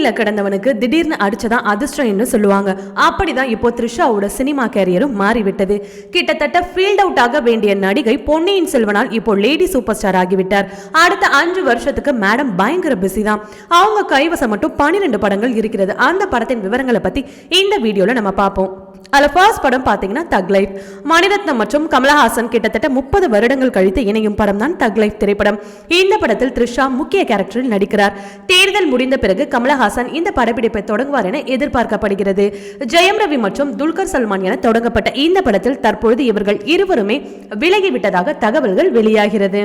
கீழே கிடந்தவனுக்கு திடீர்னு அடிச்சதான் அதிர்ஷ்டம்னு சொல்லுவாங்க. அப்படிதான் இப்போ த்ரிஷாவோட சினிமா கேரியரும் மாறிவிட்டது. கிட்டத்தட்ட ஃபீல்ட் அவுட் ஆக வேண்டிய நடிகை பொன்னியின் செல்வனால் இப்போ லேடி சூப்பர் ஸ்டார் ஆகிவிட்டார். அடுத்த அஞ்சு வருஷத்துக்கு மேடம் பயங்கர பிஸி தான். அவங்க கைவசம் மட்டும் பன்னிரெண்டு படங்கள் இருக்கிறது. அந்த படத்தின் விவரங்களை பத்தி இந்த வீடியோல நம்ம பார்ப்போம். அதில் ஃபர்ஸ்ட் படம் பார்த்தீங்கன்னா தக் லைஃப் மணிரத்னம் மற்றும் கமலஹாசன் கிட்டத்தட்ட முப்பது வருடங்கள் கழித்து இணையும் படம் தான் தக் லைஃப் திரைப்படம். இந்த படத்தில் த்ரிஷா முக்கிய கேரக்டரில் நடிக்கிறார். தேர்தல் முடிந்த பிறகு கமலஹாசன் இந்த படப்பிடிப்பை தொடங்குவார் என எதிர்பார்க்கப்படுகிறது. ஜெயம் ரவி மற்றும் துல்கர் சல்மான் என தொடங்கப்பட்ட இந்த படத்தில் தற்பொழுது இவர்கள் இருவருமே விலகிவிட்டதாக தகவல்கள் வெளியாகிறது.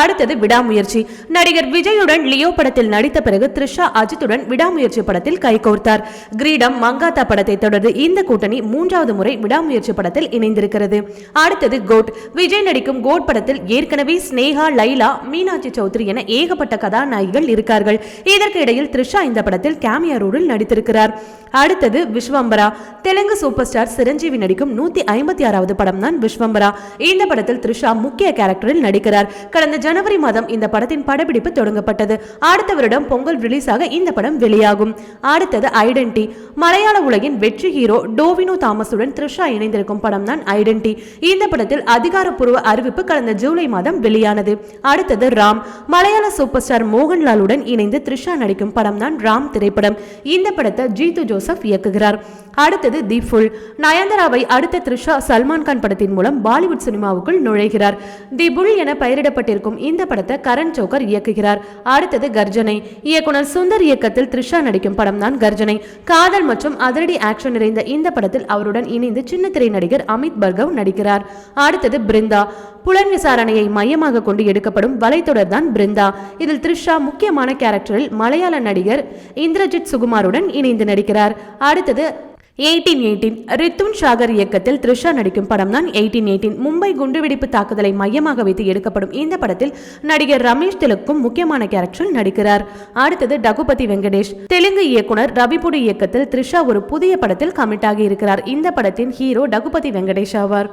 அடுத்தது விடாமுயற்சி. நடிகர் விஜயுடன் லியோ படத்தில் நடித்த பிறகு த்ரிஷா அஜித்துடன் விடாமுயற்சி படத்தில் கைகோர்த்தார் கிரீடம் மங்காத்தா படத்தை தொடர்ந்து இந்த கூட்டணி மூன்றாவது முறை விடாமுயற்சி படத்தில் இணைந்திருக்கிறது. அடுத்தது கோட். விஜய் நடிக்கும் கோட் படத்தில் ஏற்கனவே ஸ்னேகா லைலா மீனாட்சி சௌத்ரி என ஏகப்பட்ட கதாநாயகிகள் இருக்கார்கள். இதற்கு இடையில் த்ரிஷா இந்த படத்தில் கேமியா ரோடில் நடித்திருக்கிறார். அடுத்தது விஸ்வம்பரா. தெலுங்கு சூப்பர் ஸ்டார் சிரஞ்சீவி நடிக்கும் நூத்தி ஐம்பத்தி ஆறாவது படம் தான் விஸ்வம்பரா. இந்த படத்தில் த்ரிஷா முக்கிய கேரக்டரில் நடிக்கிறார். கடந்த ஜனவரி மாதம் இந்த படத்தின் படப்பிடிப்பு தொடங்கப்பட்டது. அடுத்த வருடம் பொங்கல் ரிலீஸ் ஆக இந்த படம் வெளியாகும். அடுத்தது ஐடென்டி மலையாள உலகின் வெற்றி ஹீரோ டோவினோ தாமஸுடன் த்ரிஷா இணைந்திருக்கும் படம் தான் ஐடென்டி இந்த படத்தில் அதிகாரப்பூர்வ அறிவிப்பு கடந்த ஜூலை மாதம் வெளியானது. அடுத்தது ராம். மலையாள சூப்பர் ஸ்டார் மோகன்லாலுடன் இணைந்து த்ரிஷா நடிக்கும் படம் தான் ராம் திரைப்படம். இந்த படத்தை ஜீது ஜோசப் இயக்குகிறார். அடுத்தது தி ஃபுல். நயன்தராவை அடுத்த த்ரிஷா சல்மான் கான் படத்தின் மூலம் பாலிவுட் சினிமாவுக்குள் நுழைகிறார். தி புல் என பெயரிடப்பட்டிருக்கும் இந்த படத்தை கரண் ஜோகர் இயக்குகிறார். அடுத்தது கர்ஜனை. இயக்குனர் சுந்தர் இயக்கத்தில் த்ரிஷா நடிக்கும் படம் தான் கர்ஜனை. காதல் மற்றும் அதிரடி ஆக்ஷன் நிறைந்த இந்த படத்தில் அவருடன் இணைந்து சின்ன திரை நடிகர் அமித் பர்கவ் நடிக்கிறார். அடுத்தது பிருந்தா. புலன் விசாரணையை மையமாக கொண்டு எடுக்கப்படும் வலைத்தொடர் தான் பிருந்தா. இதில் த்ரிஷா முக்கியமான கேரக்டரில் மலையாள நடிகர் இந்திரஜித் சுகுமாருடன் இணைந்து நடிக்கிறார். அடுத்தது எயிட்டீன் எயிட்டீன் ரித்துன் ஷாகர் இயக்கத்தில் த்ரிஷா நடிக்கும் படம் தான் எயிட்டீன் எயிட்டீன். மும்பை குண்டுவெடிப்பு தாக்குதலை மையமாக வைத்து எடுக்கப்படும் இந்த படத்தில் நடிகர் ரமேஷ் திலக்கும் முக்கியமான கேரக்டரில் நடிக்கிறார். அடுத்தது டகுபதி வெங்கடேஷ். தெலுங்கு இயக்குனர் ரவிபுடி இயக்கத்தில் த்ரிஷா ஒரு புதிய படத்தில் கமிட் ஆகி இருக்கிறார். இந்த படத்தின் ஹீரோ டகுபதி வெங்கடேஷ் ஆவார்.